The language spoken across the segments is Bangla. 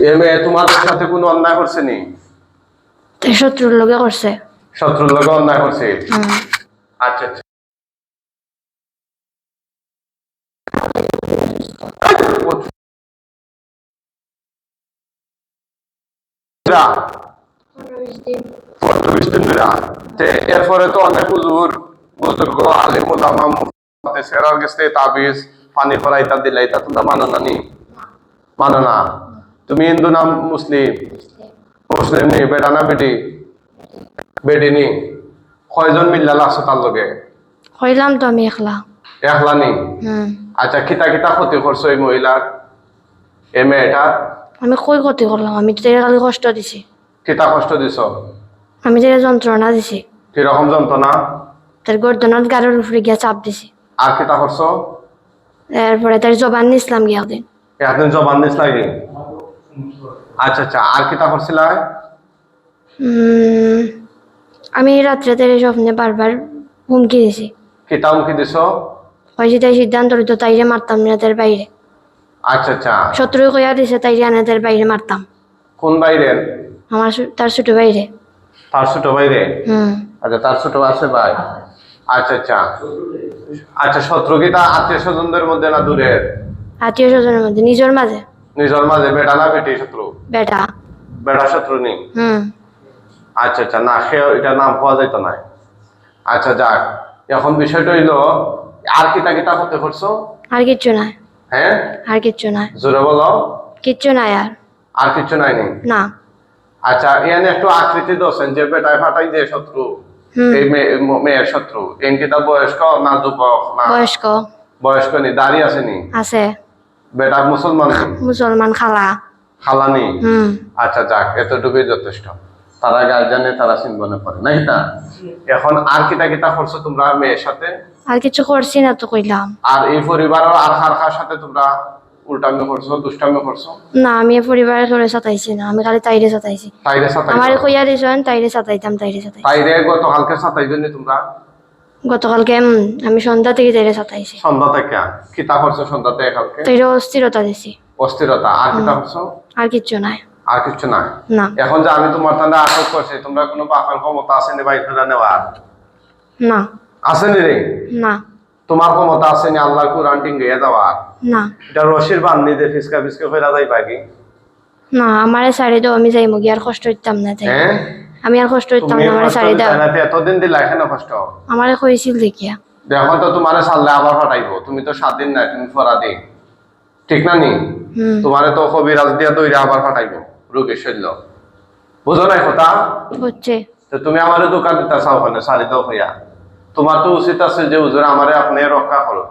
এ মেয়ে তোমাদের সাথে কোনো অন্যায় করছে নি? শত্রুর লগে করছে। শত্রুর লোক অন্যায় করছে? আচ্ছা আচ্ছা। এরপরে তো অনেক হুজুর বুজুর্গ আলিম উলামা মুফতি সেরার গেছে তাবিজ পানি ফরা ইতা দিলা ইতা তোমরা মানো না নি? মানো না তুমি হিন্দু না মুসলিম মুসলিম নি বেটা না বেটি? বেটি নি কয়জন মিল্লাল আছে তার লগে? কইলাম তো আমি একলা। একলা নি আচ্ছা কিতা কিতা ক্ষতি করছ এই মহিলার? এই মেয়েটা আমি কই ক্ষতি করলাম? আমি তো কালি কষ্ট দিছি। কিতা কষ্ট দিছ? আমি তাই যন্ত্রণা দিছি। কীরকম যন্ত্রণা? তার গর্দনত গাড়ির উপরে গিয়া চাপ দিছি। আর কিতা করছ? এরপরে তার জবান নিছিলাম গিয়া দিন একদিন জবান দিস লাগে আচ্ছা আচ্ছা আর করছিল উম, আমি রাত্রে তাই স্বপ্নে বারবার হুমকি দিছি। কিতা মুখি দিছ? কইছি তাই সিদ্ধান্ত লইতো তাইরে মারতাম না তার বাইরে। আচ্ছা আচ্ছা। শত্রু কইয়া দিছে তাইরে আনে তার বাইরে মারতাম। কোন বাইরের আমার তার ছোট বাইরে তার ছোট বাইরে হুম। আচ্ছা তার ছোট আছে ভাই। আচ্ছা আচ্ছা। আচ্ছা শত্রু কি তা আত্মীয় স্বজনদের মধ্যে না দূরের? আত্মীয় স্বজনের মধ্যে নিজের মাঝে। নিজের মাঝে বেটা না বেটি শত্রু বেটা বেটা শত্রু নেই হুম আচ্ছা আচ্ছা না সে এটা নাম পাওয়া যাইতো না আচ্ছা যাক এখন বিষয়টা হইল আর কিতা কিতা করতে করছ আর কিচ্ছু নাই। হ্যাঁ আর কিচ্ছু নাই। জোরে বলো। কিচ্ছু নাই আর। আর কিছু নাই নি? না। আচ্ছা এখানে একটু আকৃতি দোষেন যে বেটায় ফাটাই দিয়ে শত্রু। এই মেয়ের শত্রু। এন কিতা বয়স্ক না যুবক না বয়স্ক। বয়স্ক নি? দাড়ি আছে নি? আছে। বেটা মুসলমান মুসলমান খালা। খালা নি হুম। আচ্ছা যাক এতটুকুই যথেষ্ট। তারা গার্জেনে তারা চিনবনে পারে নাই না? এখন আর কিতা কিতা করছ তোমরা মেয়ের সাথে? আর কিছু করছি না তো কইলাম। আর এই পরিবারের আর কার কার সাথে তোমরা উল্টামি করছ দুষ্টামি করছ? না আমি এ পরিবারের করে সাতাইছি না আমি খালি তাইরে সাতাইছি। তাইরে সাথে আমার কইয়া দিছেন তাইরে সাতাইতাম তাইরে সাতাই তাইরে গতকালকে সাতাই জন্য তোমরা? গতকালকে আমি সন্ধ্যা থেকে তাইরে সাতাইছি সন্ধ্যা থেকে? কিতা করছ সন্ধ্যা থেকে কালকে? তাইরে অস্থিরতা দিছি। অস্থিরতা। আর কিতা করছ? আর কিচ্ছু নাই। আর কিছু নাই? না। এখন যে আমি তোমার তাহলে আটক করছি তোমরা কোনো বাপের ক্ষমতা আসেনি বাইক ফেলা নেওয়ার? না। আসেনি রে? না। তোমার ক্ষমতা আসেনি আল্লাহর কোরআন টিঙ্গিয়ে দেওয়ার? না। এটা রশির বান্ধি দিয়ে ফিসকা ফিসকা ফেরা যাই বাকি না আমারে সারি দাও আমি যাইমু গিয়ে আর কষ্ট হইতাম না তাই হ্যাঁ? আমি আর কষ্ট হইতাম তুমি না আমারে সারি দাও। দিতে না, তো এতদিন দিলা এখানে কষ্ট আমারে কইছিল দেখিয়া দেখো তো তোমার সারলে আবার ফাটাইবো তুমি তো সাত দিন নাই তুমি ফরা দিন ঠিক না নি? তোমারে তো কবিরাজ দিয়া তৈরি আবার ফাটাইবো রোগীর শৈল্য। বুঝো নাই কথা? হচ্ছে তো তুমি আমার দোকান দিতে চাও ওখানে সারি দাও হইয়া তোমার তো উচিত আছে যে হুজুর আমারে আপনি রক্ষা করো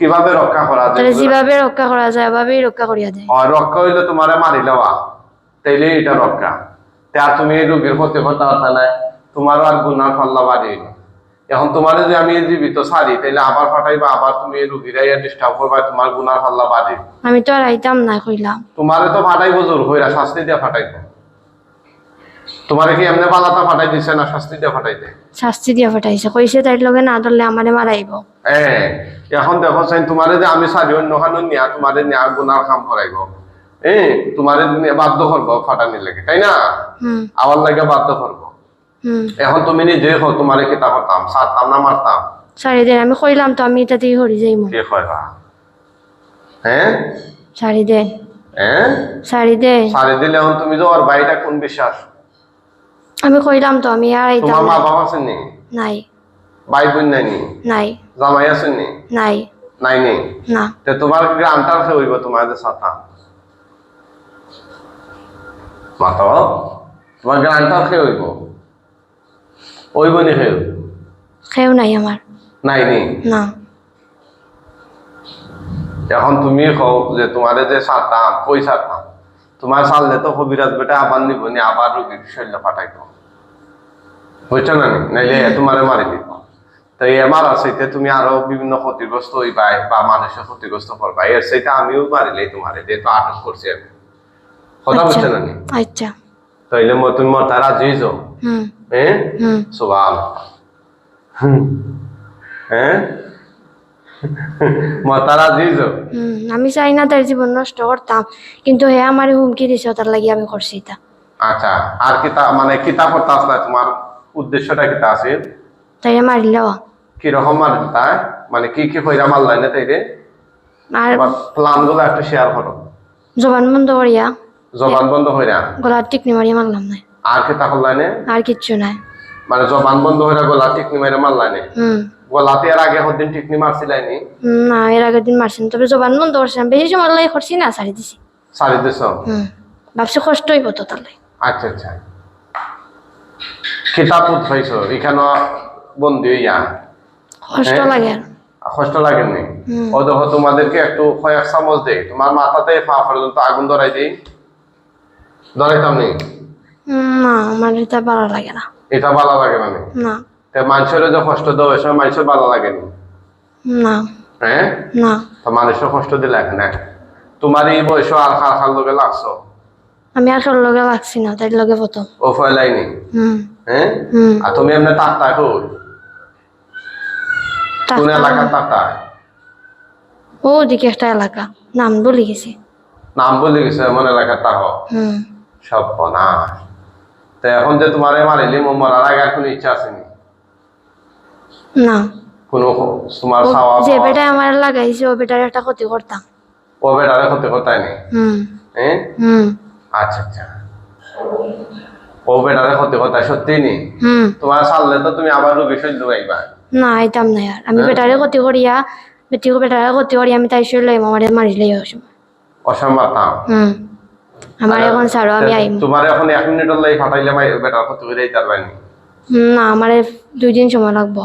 কীভাবে রক্ষা করা যায়? যেভাবে রক্ষা করা যায় ওভাবেই রক্ষা করিয়া দেয়। আর রক্ষা হইলে তোমারে মারি লওয়া। তাইলে এটা রক্ষা। তে তুমি এই রোগীর ক্ষতি করতে পারতা নাই তোমারও আর গুনার পাল্লা বাড়ি এখন তোমার যদি আমি জীবিত সারি তাইলে আবার ফাটাইবা আবার তুমি এই রোগীরা ডিস্টার্ব করবা তোমার গুনার পাল্লা বাড়ি আমি তো আর আইতাম না কইলাম। তোমারে তো ফাটাইবো জোর হইরা শাস্তি দিয়ে ফাটাইবো তোমারে কি এমনি পালাতা ফাটাই দিছে না শাস্তি দিয়ে ফাটাই দেয়? শাস্তি দিয়া ফাটাইছে কইছে তাইর লগে না ধরলে আমারে মারাইব। এখন দেখো চাই তোমারে যে আমি সারি অন্য খানো নিয়া তোমারে নিয়া গুনার কাম করাইব। এ তোমারে বাধ্য করব ফাটানি লেগে তাই না? আমার লাগে বাধ্য করব। এখন তুমি নিজে হো তোমারে কিতা করতাম সারতাম না মারতাম? আমি কইলাম তো আমি এটা থেকে হরি যাইমু। কে হয় বা? হ্যাঁ? হ্যাঁ? সারি দেন সারি দিলে এখন তুমি বাড়িটা কোন বিশ্বাস আমি কইলাম তো আমি আর আইতাম তোমার মা বাবা আছেন নি? নাই। ভাই বোন নাই নি? নাই। জামাই আছেন নি? নাই। নাই নি? না। তে তোমার গ্রামটার হইব তোমার যে সাথা মাতো তোমার গ্রামটার সে হইব? হইব নি সেও খেও নাই আমার। নাই নি। না এখন তুমি কও যে তোমারে যে সারতাম কই সারতাম? তোমার সারলে তো কবিরাজ বেটা আবার নিব নি আবার রোগীর শৈল্য ফাটাইব। বুঝছ না নাইলে তোমারে মারি দিব। তো আমার সেইতে তুমি আরও বিভিন্ন ক্ষতিগ্রস্ত হইবাই বা মানুষের ক্ষতিগ্রস্ত করবা এর সেইটা আমিও মারিলেই তোমারে যেহেতু আটক করছি আমি। কথা আচ্ছা। বুঝছ না আচ্ছা। তাইলে তুমি তারা জুইছ হুম। হ্যাঁ হুম। সুবাল হ্যাঁ মতারা হুম, আমি চাই না তার জীবন নষ্ট করতাম কিন্তু হে আমার হুমকি দিছে তার লাগি আমি করছি তা। আচ্ছা আর কিতা মানে কিতাব পড়তে আসলে তোমার উদ্দেশ্যটা কিতা আছে তাই মারিলেও কীরকম মার তাই? মানে কি কি কইরা মারলাই না তাইরে আর প্ল্যানগুলো একটু শেয়ার করো জবান বন্ধ করিয়া জবান বন্ধ হইরা গলার টিকনি মারিয়া মারলাম না। আর কিতা করলাই না? আর কিচ্ছু নাই। মানে জবান বন্ধ হইরা গলা টিকনি মেরে মারলাই না? হুম। গলাতে এর আগে হদিন টিকনি মারছিলাইনি হুম, না এর আগের দিন মারছেন তবে জবান বন্ধ করছিলাম। বেশি সময় লাগে করছি না সারি দিছি। সারি দিছ? হুম ভাবছি কষ্ট হইব তো তাহলে। আচ্ছা আচ্ছা। কিতাব উঠাইছো এখানে বন্দি হইয়া? কষ্ট হ্যাঁ? লাগে। কষ্ট লাগেনি। ও দেখো তোমাদেরকে একটু কয়েক চামচ দেই তোমার মাথাতে পা পর্যন্ত আগুন ধরাই দিই। ধরাইতাম নি না আমার এটা ভালো লাগে না। এটা ভালো লাগে না না। তে মানুষের যে কষ্ট ওই সময় মানুষের ভালো লাগেনি না? হ্যাঁ? না। তো মানুষের কষ্ট দিলে না? তোমার এই বয়স আর খার লোকে লাগছো? আমি আর কারোর লগে লাগছি না তাই লগে প্রথম। ও ফয়লাইনি হুম। হ্যাঁ? আর তুমি এমনি তাকতা কই? কোন এলাকার তাকতা ও দিকে একটা এলাকা। নাম বলে গেছি। নাম বলে গেছে এমন এলাকার তাহ হুম। সব না তো এখন যে তোমার মারিলি মরার আগে কোনো ইচ্ছা আসেনি? না। কোনো তোমার ও চাওয়া যে বেটা আমার লাগাইছে ও বেটার একটা ক্ষতি করতাম। ও বেটারে নেই হুম। হ্যাঁ আচ্ছা আচ্ছা। ও বেটারে হতে কোথায় সত্যি নি? তোমার তো তুমি আবার রোগী সহ্য না আইতাম না আর। আমি হ্যাঁ? বেটারে ক্ষতি করিয়া বেটি বেটারে ক্ষতি করিয়া আমি তাই শুয়ে লইম আমার মারিলে অসম্ভব তাও। হুম। আমার এখন ছাড়ো আমি আইম। তোমার এখন এক মিনিটের লাই ফাটাইলে মাই বেটার ক্ষতি করে দিতে পারবানি হুম, না আমার দুই দিন সময় লাগবো।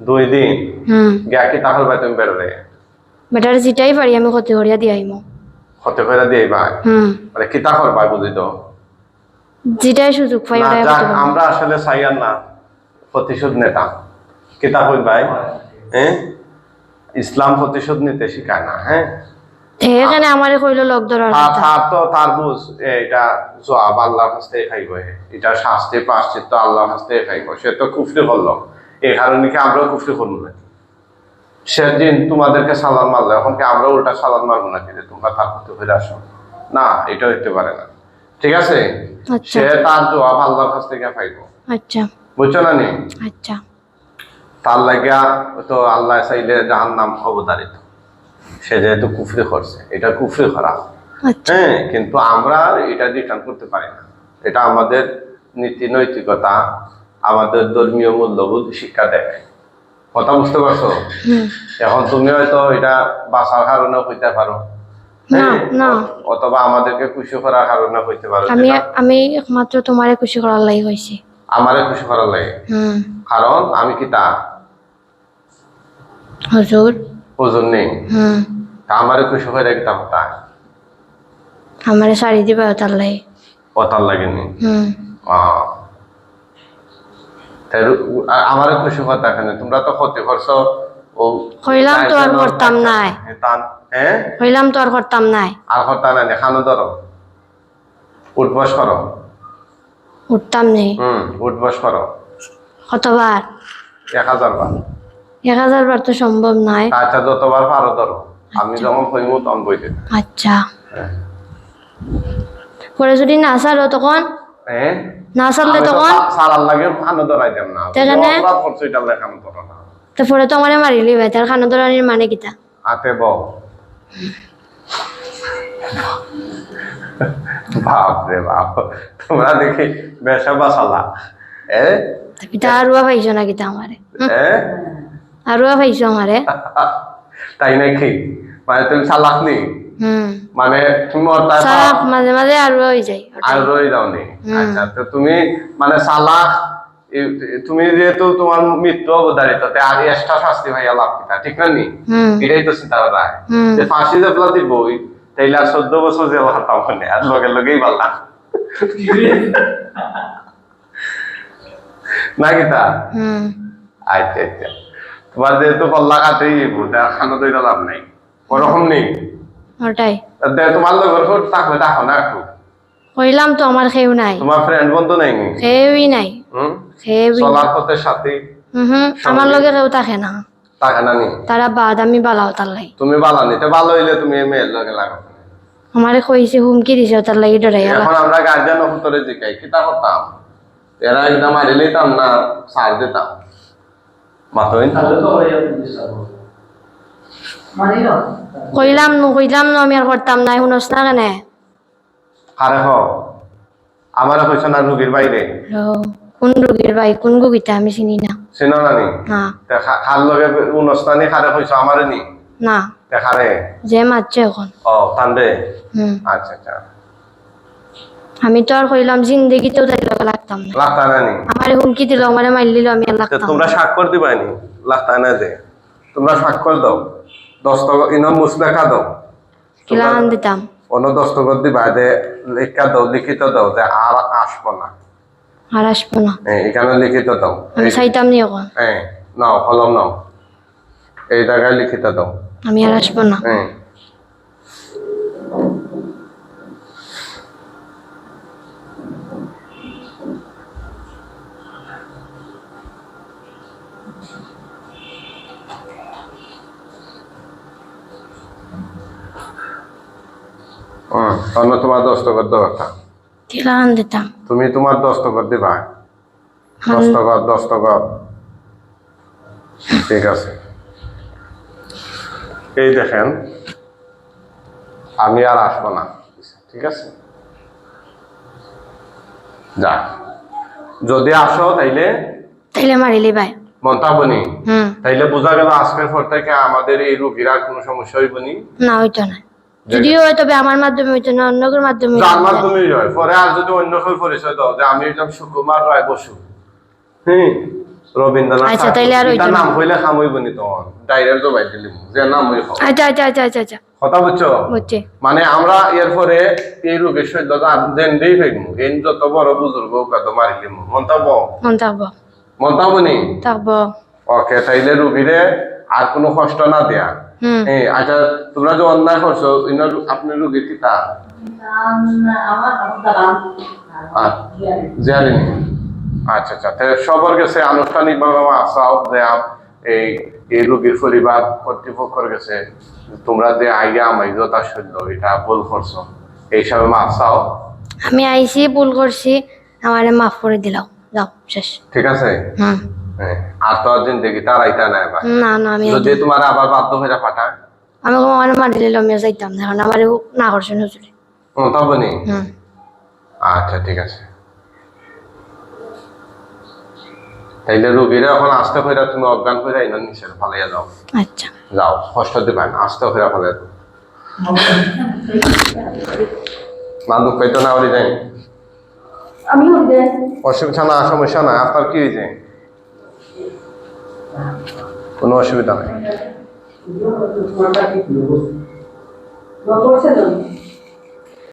দুই দিন? হুম। গিয়া কি তাহলে ভাই তুমি বেরোলে বেটারে যেটাই পারি আমি ক্ষতি করিয়া দিয়ে আইম। ক্ষতি করে দিয়ে ভাই হুম। মানে কি তা করবা বুঝি তো? যেটাই সুযোগ পাই। আমরা আসলে আর না। প্রতিশোধ নেতা। কিতা কই ভাই? হ্যাঁ ইসলাম প্রতিশোধ নিতে শিখায় না হ্যাঁ? এখানে আমার কইলো লোক ধরার তার কথা। তো এটা জবাব আল্লাহর কাছ খাইব এটা শাস্তি প্রাশ্চিত্য আল্লাহর কাছ খাইব। সে তো কুফরি করল। এই কারণে কি আমরাও কুফরি করব না সেদিন তোমাদেরকে সালান মারলো। এখন কি আমরা উল্টা সালান মারবো নাকি যে তোমরা তার প্রতি ফিরে আসো? না এটা হইতে পারে না। ঠিক আছে? আচ্ছা। সে তার জবাব আল্লাহর কাছ থেকে পাইব আচ্ছা। বুঝছ না নি? আচ্ছা। তার লাগিয়া তো আল্লাহ চাইলে জাহান নাম অবতারিত। সে যেহেতু কুফরি করছে এটা কুফরি করা। আচ্ছা। হ্যাঁ কিন্তু আমরা এটা রিটার্ন করতে পারি না। এটা আমাদের নীতি নৈতিকতা আমাদের ধর্মীয় মূল্যবোধ শিক্ষা দেয়। কথা বুঝতে পারছ? এখন তুমি হয়তো এটা বাঁচার কারণে হইতে পারো। হ্যাঁ? অথবা আমাদেরকে খুশি করার কারণে হইতে পারো। আমি আমি একমাত্র তোমারে খুশি করার আমারে খুশি করার লাগে। কারণ আমি কি তা? হুজুর। আমারে খুশি করে একদম তা আমার শাড়ি দিবা তার লাগি। কথার লাগেনি হুম আহ। তাই রু- আ- আমারও খুশি কথা এখানে তোমরা তো ক্ষতি করছ। ও হইলাম তো আর করতাম নাই। তান- হ্যাঁ হইলাম তো আর করতাম নাই। আর কথা না? দেখানো ধরো। উঠবস করো। উঠতাম নেই হুম উঠবস করো। কতবার? এক হাজার বার। এক হাজার বার তো সম্ভব নয়। আচ্ছা যতবার পারো ধরো। আমি যখন কইমু তখন আচ্ছা। হ্যাঁ। পরে যদি না সারো তখন? হ্যাঁ না সারলে তখন? সারার লাগে খানো ধরাই দেব না। তাহলে? অপরাধ করছ এটা লেখানো ধরো না। তারপরে তো আমার মারিলি ভাই তার খানো ধরানির মানে কিতা? বউ বাপ রে বাপ তোমরা দেখি বেসা বাসালা। এ? পিতা আরুয়া পাইছো না কিতা আমারে? এ? আরুয়া পাইছো আমারে। তাই নাকি? মানে তুমি চালাক নি? মানে তুমি সারাপ মাঝে মাঝে আরুয়া হয়ে যায় আর রই যাও নি? আচ্ছা তো তুমি মানে চালাক তুমি যেহেতু তোমার মৃত্যু অবধারিত আর এক্সট্রা শাস্তি ভাইয়া লাভ কিতা ঠিক না নি? এটাই তো চিন্তা করা। যে ফাঁসি যে পেলা দিব তাইলে আর চোদ্দ বছর জেল হাতাম মানে আর লগে লগেই পারলাম না কিতা? আচ্ছা আচ্ছা। তোমার যেহেতু কল্লা কাটেই খানো দইটা লাভ নাই। ওরকম নেই। ওটাই। তোমার লগের থাকবে দেখো না একটু। কইলাম তো আমার খেউ নাই। তোমার ফ্রেন্ড বন্ধু নাই নি? খেউই নাই। খেউই চলার পথে সাথে? হুম আমার লগে কেউ থাকে না। টাকা নানি তারা বাদ আমি বালাও তার লাগি। তুমি বালা নিতে ভালো হইলে তুমি মেয়ের লগে লাগো। আমারে কইছে হুমকি দিছে তার লাগি ডরাই এখন আমরা গার্জিয়ান হুতরে জিকাই কিতা করতাম? এরা একদম মারি লইতাম না সার দিতাম। মাতইন কইলাম নু কইলাম না আমি আর করতাম না শুনস না কেনে? আরে হ। আমার কইছ না রুগীর বাইরে? কোন রোগীর ভাই কোন রোগীটা আমি চিনি না। চিনো নানি না? তে খা- খার লগে উনস্তানি খারে কইছ আমারে নি? না। তে খারে যে মারছে এখন। ও হুম। আচ্ছা আচ্ছা। আমি তো আর কইলাম জিন্দগিতেও তাই লগে লাগতাম না। লাগতা নানি আমার হুমকি দিল আমার মাইল দিল আমি আর লাগতাম তোমরা না। স্বাক্ষর দিবানি? লাগতা না দে তোমরা স্বাক্ষর দাও। দস্তখত ইন মুসলেখা দাও। কিলা আন দিতাম। অন্য দস্তখত দিবা দে লেখা দাও লিখিত দাও যে আর আসব না। আর আসব না। এই, এখানে লিখিত দাও। আমি চাইতাম নি এখন হ্যাঁ নাও কলম নাও। এই জায়গায় লিখিত দাও। আমি আর আসব না। হ্যাঁ। অন্য তোমার দস্তখত দিতাম তুমি তোমার দস্তখত দিবা। দস্তখত দস্তখত। ঠিক আছে। এই দেখেন আমি আর আসব না। ঠিক আছে? যা। যদি আসো তাইলে তাইলে মারিলি ভাই। মন্তাবনি। তাইলে বোঝা গেল আজকের পর থেকে আমাদের এই রোগীর কোনো সমস্যা হইব না হইতো না। যদিও তবে আমার মাধ্যমে হইতো না অন্য কারোর মাধ্যমে। মাধ্যমে হয়। পরে আর যদি অন্য কেউ পরিচয় দাও যে আমি একজন সুকুমার রায় বসু। হ্যাঁ রবীন্দ্রনাথ আচ্ছা, তাইলে আর না। নাম হইলে খাম হইব নি তখন। ডাইরেক্ট দিলিম যে নাম হইব আচ্ছা আচ্ছা আচ্ছা আচ্ছা আচ্ছা। কথা বুঝছ? বুঝছি। মানে আমরা এরপরে এই রোগের সৈন্যতা জেন্দেই হইমু এই যত বড় বুজুর্গ কত মারিলিম মন্তব্য মন থাকব মন্তব্য নি? থাকব ওকে তাইলে রুগীরে আর কোনো কষ্ট না দেয়া। আচ্ছা তোমরা যে অন্যায় করছ ইনার আপনি রুগীর কি তা জানি আচ্ছা আচ্ছা তাহলে সবার কাছে আনুষ্ঠানিক ভাবে আসাও যে এই এই রোগীর পরিবার কর্তৃপক্ষের কাছে তোমরা যে আইয়া আমাই যথা সৈন্য এটা ভুল করছ। এই হিসাবে মাপ চাও আমি আইসি ভুল করছি আমারে মাফ করে দিলাও। যাও শেষ। ঠিক আছে? হুম। হ্যাঁ। আর তো আর জিন্দগি তার এবার না না আমি যদি তোমার আবার বাধ্য হয়ে পাঠায়? আমি আমার মারি আমি যাইতাম না এখন আমার না করছেন হুজুরে মন্তব্য নেই হুম। আচ্ছা ঠিক আছে। তাইলে রুগীরা এখন আস্তে করে তুমি অজ্ঞান করে আইন নিচে ফালাইয়া যাও। আচ্ছা। যাও কষ্ট দিবেন আস্তে করে ফালাইয়া যাও। না দুঃখ পাইতো না ওরি যাই। আমি অসুবিধা না সমস্যা নাই আপনার কি হয়েছে কোনো অসুবিধা নাই।